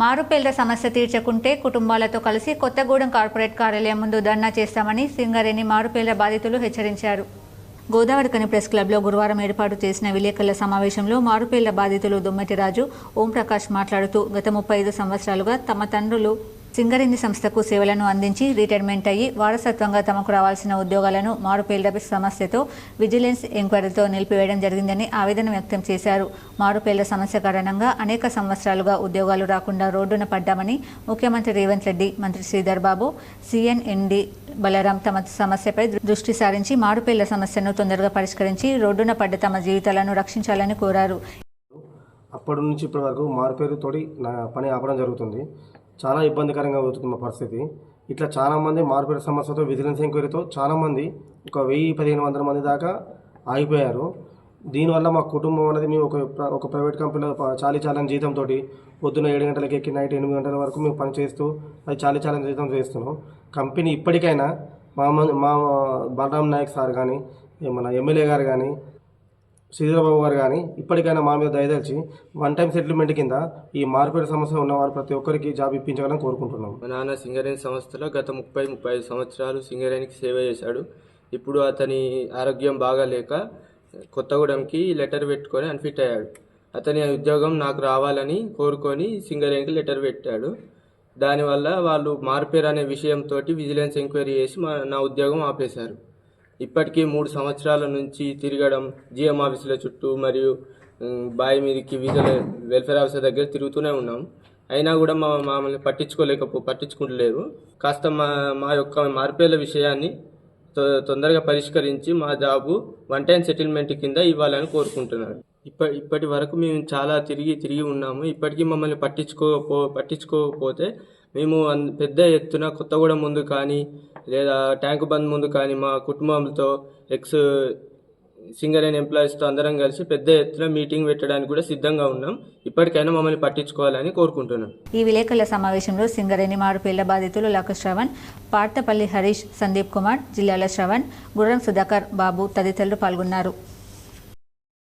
మారుపేళ్ళ సమస్య తీర్చకుంటే కుటుంబాలతో కలిసి కొత్తగూడెం కార్పొరేట్ కార్యాలయం ముందు ధర్నా చేస్తామని సింగరేణి మారుపేళ్ళ బాధితులు హెచ్చరించారు. గోదావరికని ప్రెస్ క్లబ్లో గురువారం ఏర్పాటు చేసిన విలేకరుల సమావేశంలో మారుపేళ్ళ బాధితులు దుమ్మతిరాజు ఓంప్రకాష్ మాట్లాడుతూ గత ముప్పై ఐదు సంవత్సరాలుగా తమ తండ్రులు సింగరేణి సంస్థకు సేవలను అందించి రిటైర్మెంట్ అయ్యి వారసత్వంగా తమకు రావాల్సిన ఉద్యోగాలను మారుపేళ్ళ సమస్యతో విజిలెన్స్ ఎంక్వైరీతో నిలిపివేయడం జరిగిందని ఆవేదన వ్యక్తం చేశారు. మారుపేళ్ళ సమస్య కారణంగా అనేక సంవత్సరాలుగా ఉద్యోగాలు రాకుండా రోడ్డున పడ్డామని ముఖ్యమంత్రి రేవంత్ రెడ్డి మంత్రి శ్రీధర్ బాబు సిఎన్ఎన్డి బలరాం తమ సమస్యపై దృష్టి సారించి మారుపేళ్ళ సమస్యను తొందరగా పరిష్కరించి రోడ్డున పడ్డ తమ జీవితాలను రక్షించాలని కోరారు. అప్పటి నుంచి ఇప్పటి వరకు మారుపేరుతోటి నా పని ఆపడం జరుగుతుంది. చాలా ఇబ్బందికరంగా అవుతుంది మా పరిస్థితి. ఇట్లా చాలామంది మార్పిడి సమస్యతో విజిలెన్స్ ఎంక్వైరీతో చాలామంది ఒక వెయ్యి పదిహేను వందల మంది దాకా ఆగిపోయారు. దీనివల్ల మా కుటుంబం అనేది మేము ఒక ప్ర- ఒక ప్రైవేట్ కంపెనీలో చాలీ చాలని జీతంతో పొద్దున్న ఏడు గంటలకి ఎక్కి నైట్ ఎనిమిది గంటల వరకు మేము పని చేస్తూ అది చాలీ చాలని జీతం చేస్తున్నాం. కంపెనీ ఇప్పటికైనా మా మా బలరాం నాయక్ సార్ కానీ మన ఎమ్మెల్యే గారు కానీ శ్రీధరబాబు గారు కానీ ఇప్పటికైనా మా మీద దయదలిచి వన్ టైం సెటిల్మెంట్ కింద ఈ మార్పిడి సమస్య ఉన్నవారు ప్రతి ఒక్కరికి జాబ్ ఇప్పించాలని కోరుకుంటున్నాం. మా నాన్న సింగరేణి సంస్థలో గత ముప్పై ముప్పై ఐదు సంవత్సరాలు సింగరేణికి సేవ చేశాడు. ఇప్పుడు అతని ఆరోగ్యం బాగాలేక కొత్తగూడెంకి లెటర్ పెట్టుకొని అన్ఫిట్ అయ్యాడు. అతని ఉద్యోగం నాకు రావాలని కోరుకొని సింగరేణికి లెటర్ పెట్టాడు. దానివల్ల వాళ్ళు మార్పేరు అనే విషయంతో విజిలెన్స్ ఎంక్వైరీ చేసి మా నా ఉద్యోగం ఆపేశారు. ఇప్పటికీ మూడు సంవత్సరాల నుంచి తిరగడం జిఎం ఆఫీసుల చుట్టూ మరియు బావి మీదకి విజువల్ వెల్ఫేర్ ఆఫీసర్ దగ్గర తిరుగుతూనే ఉన్నాం. అయినా కూడా మా మమ్మల్ని పట్టించుకోలేకపో పట్టించుకుంటలేరు కాస్త మా మా యొక్క మార్పేల విషయాన్ని తొ- తొందరగా పరిష్కరించి మా జాబు వన్ టైం సెటిల్మెంట్ కింద ఇవ్వాలని కోరుకుంటున్నాను. ఇప్ప ఇప్పటి వరకు మేము చాలా తిరిగి తిరిగి ఉన్నాము. ఇప్పటికీ మమ్మల్ని పట్టించుకోపో పట్టించుకోకపోతే మేము పెద్ద ఎత్తున కొత్తగూడెం ముందు కానీ లేదా ట్యాంక్ బంద్ ముందు కానీ మా కుటుంబంతో ఎక్స్ సింగరేణి ఎంప్లాయీస్తో అందరం కలిసి పెద్ద ఎత్తున మీటింగ్ పెట్టడానికి కూడా సిద్ధంగా ఉన్నాం. ఇప్పటికైనా మమ్మల్ని పట్టించుకోవాలని కోరుకుంటున్నాం. ఈ విలేకరుల సమావేశంలో సింగరేణి మారుపేళ్ళ బాధితులు లక శ్రవణ్ పార్తపల్లి హరీష్ సందీప్ కుమార్ జిల్లాల శ్రవణ్ గుర్రం సుధాకర్ బాబు తదితరులు పాల్గొన్నారు.